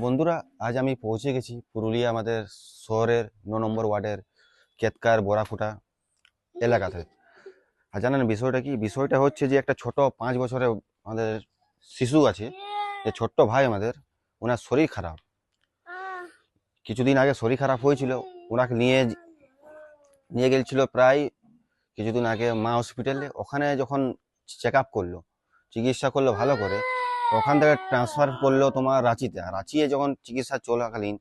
বন্ধুরা, আজ আমি পৌঁছে গেছি পুরুলিয়া আমাদের শহরের ন নম্বর ওয়ার্ডের কেতকার বোরাফুটা এলাকাতে। আর জানেন বিষয়টা কি? বিষয়টা হচ্ছে যে একটা ছোট পাঁচ বছরের আমাদের শিশু আছে, যে ছোট্ট ভাই আমাদের, ওনার শরীর খারাপ। কিছুদিন আগে শরীর খারাপ হয়েছিল, ওনাকে নিয়ে নিয়ে গেছিল প্রায় কিছুদিন আগে মা হসপিটালে। ওখানে যখন চেক আপ করল, চিকিৎসা করল ভালো করে ওখান থেকে ট্রান্সফার করল তোমার রাঁচিতে। আর রাঁচিয়ে যখন চিকিৎসা চলাকালীন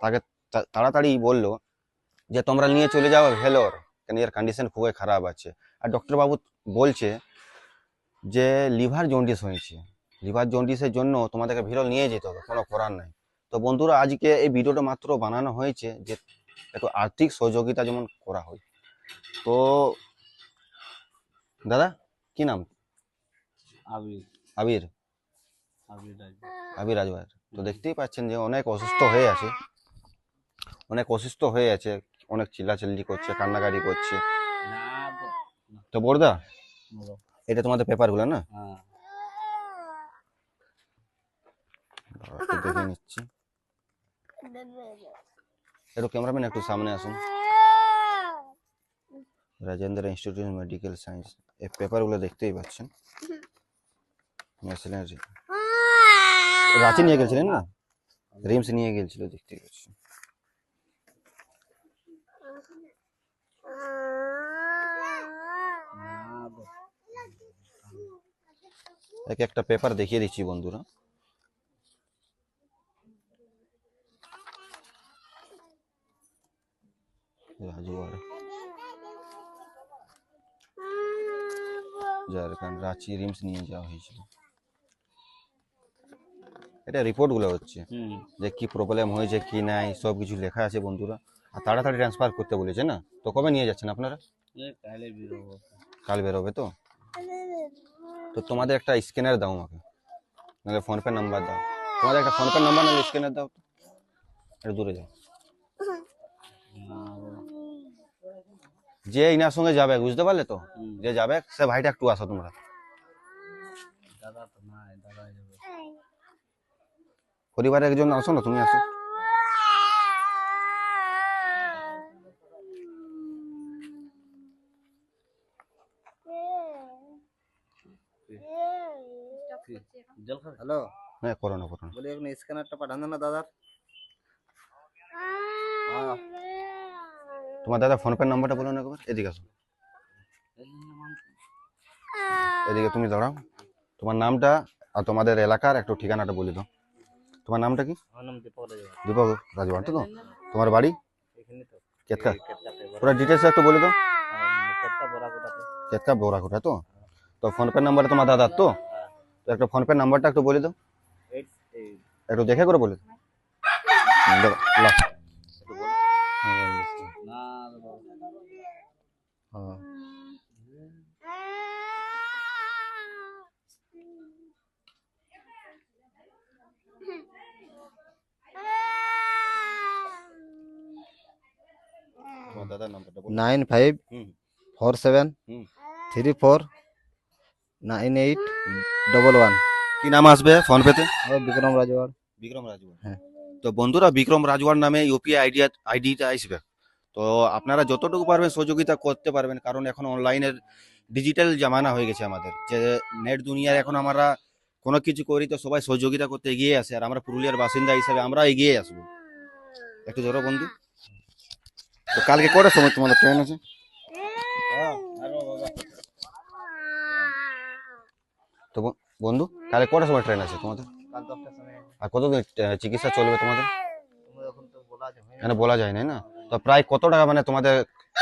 তাকে তাড়াতাড়ি বলল যে তোমরা নিয়ে চলে যাও ভেলোর কেন এর কন্ডিশন খুবই খারাপ আছে। আর ডক্টর বাবু বলছে যে লিভার জন্ডিস হয়েছে। লিভার জন্ডিসের জন্য তোমাদেরকে ভিরল নিয়ে যেতে হবে কোনো করার নাই। তো বন্ধুরা আজকে এই ভিডিওটা মাত্র বানানো হয়েছে যে একটু আর্থিক সহযোগিতা যেমন করা হয়। তো দাদা কি নাম? আবির। আবির। আবির রাজ রাজওয়ার তো দেখতেই পাচ্ছেন যে অনেক অসুস্থ হয়ে আছে। অনেক অসুস্থ হয়ে আছে অনেক চিল্লাচিল্লি করছে কান্নাকাটি করছে। তো বড়দা এটা তোমাদের পেপারগুলো না? হ্যাঁ। দেখে নিচ্ছি। একটু ক্যামেরাম্যান একটু সামনে আসুন। রাজেন্দ্র ইনস্টিটিউট মেডিকেল সায়েন্স এই পেপারগুলো দেখতেই পাচ্ছেন। মেশিনারি রাঁচি নিয়ে গেছিলেন না রিমস নিয়ে গেছিল দেখতেই পাচ্ছেন না তো এক একটা পেপার দেখিয়ে দিচ্ছি বন্ধুরা রাজওয়ার ঝাড়খণ্ড রাঁচি রিমস নিয়ে যাওয়া হয়েছিল এটা রিপোর্টগুলো হচ্ছে। যে কি প্রবলেম হয়েছে কি নাই সব কিছু লেখা আছে বন্ধুরা। আর তাড়াতাড়ি ট্রান্সফার করতে বলেছে না? তো কবে নিয়ে যাচ্ছেন আপনারা? কালে বেরোবো। কাল বেরোবে তো? তো তোমাদের একটা স্ক্যানার দাও আমাকে। নাহলে ফোনপে নাম্বার দাও। তোমাদের একটা ফোনপে নাম্বার নাহলে স্ক্যানার দাও একটু দূরে যাও। যে ইনার সঙ্গে যাবে বুঝতে পারলে তো? যে যাবে সে ভাইটা একটু আসো তোমরা দাদা তো নাই দাদা যাবে পরিবারের একজন আসো না তুমি আসো। হ্যালো হ্যাঁ করো না করো বলি এখন স্ক্যানারটা পাঠান না দাদার। তোমার দাদা ফোনপে নাম্বারটা বলো না একবার এদিকে আসো। এদিকে তুমি দাঁড়াও। তোমার নামটা আর তোমাদের এলাকার একটু ঠিকানাটা বলে দাও। তোমার নামটা কি? দীপক রাজা তো? তোমার বাড়ি? কেতকা? পুরো ডিটেলস একটু বলে দাও। হ্যাঁ, কেতকা বোরাকোটা তো? তো ফোনপে নাম্বারটা তোমার দাদার তো? তো একটা ফোনপে নাম্বারটা একটু বলে দাও। একটু দেখে করে বলে দাও। লাও। হ্যাঁ। তোমার দাদার নাম্বারটা বলো nine five four seven three four nine eight double one. কি নাম আসবে ফোনপেতে বিক্রম রাজওয়ার। বিক্রম রাজওয়ার। হ্যাঁ। তো বন্ধুরা বিক্রম রাজওয়ার নামে ইউপিআই আইডি আইডিটা আসবে। তো আপনারা যতটুকু পারবেন সহযোগিতা করতে পারবেন কারণ এখন অনলাইনের ডিজিটাল জামানা হয়ে গেছে আমাদের। যে নেট দুনিয়ার এখন আমরা কোনো কিছু করি তো সবাই সহযোগিতা করতে এগিয়ে আসে। আর আমরা পুরুলিয়ার বাসিন্দা হিসাবে আমরা এগিয়ে আসব। একটু ধরো বন্ধু। তো কালকে কটার সময় তোমাদের ট্রেন আছে। তো বন্ধু, কালকে কটার সময় ট্রেন আছে তোমাদের? আর কতদিন চিকিৎসা চলবে তোমাদের? তো বলা যায় না না? তো প্রায় কত টাকা মানে তোমাদের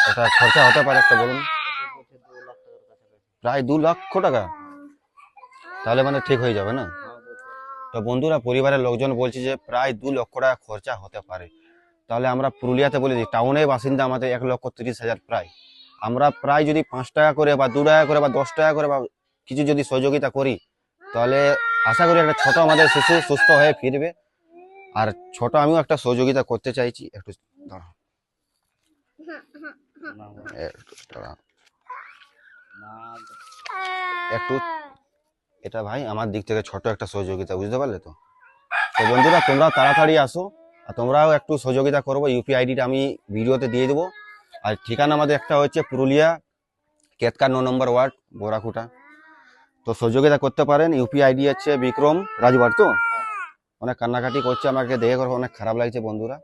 এটা খরচা হতে পারে একটা বলুন? প্রায় দু লক্ষ টাকা। তাহলে মানে ঠিক হয়ে যাবে, না? তো বন্ধুরা, পরিবারের লোকজন বলছে যে প্রায় দু লক্ষ টাকা খরচা হতে পারে। তাহলে আমরা পুরুলিয়াতে বলে দিই টাউনের বাসিন্দা আমাদের এক লক্ষ তিরিশ হাজার প্রায়। আমরা প্রায় যদি পাঁচ টাকা করে বা দু টাকা করে বা দশ টাকা করে বা কিছু যদি সহযোগিতা করি, তাহলে আশা করি একটা ছোট আমাদের শিশু সুস্থ হয়ে ফিরবে। আর ছোট আমিও একটা সহযোগিতা করতে চাইছি, একটু। একটু, এটা ভাই আমার দিক থেকে ছোট একটা সহযোগিতা, বুঝতে পারলে তো? তো বন্ধুরা, তোমরা তাড়াতাড়ি আসো। আর তোমরাও একটু সহযোগিতা করব, ইউপি আইডিটা আমি ভিডিওতে দিয়ে দেবো। আর ঠিকানা আমাদের একটা হচ্ছে পুরুলিয়া, কেতকা ন নম্বর ওয়ার্ড, বোরাকুটা। তো সহযোগিতা করতে পারেন, ইউপি আইডি হচ্ছে বিক্রম রাজবার তো? অনেক কান্নাকাটি করছে আমাকে, দেখে করে অনেক খারাপ লাগছে বন্ধুরা।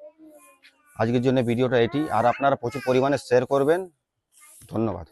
আজকের জন্য ভিডিওটা এটি। আর আপনারা প্রচুর পরিমাণে শেয়ার করবেন। ধন্যবাদ।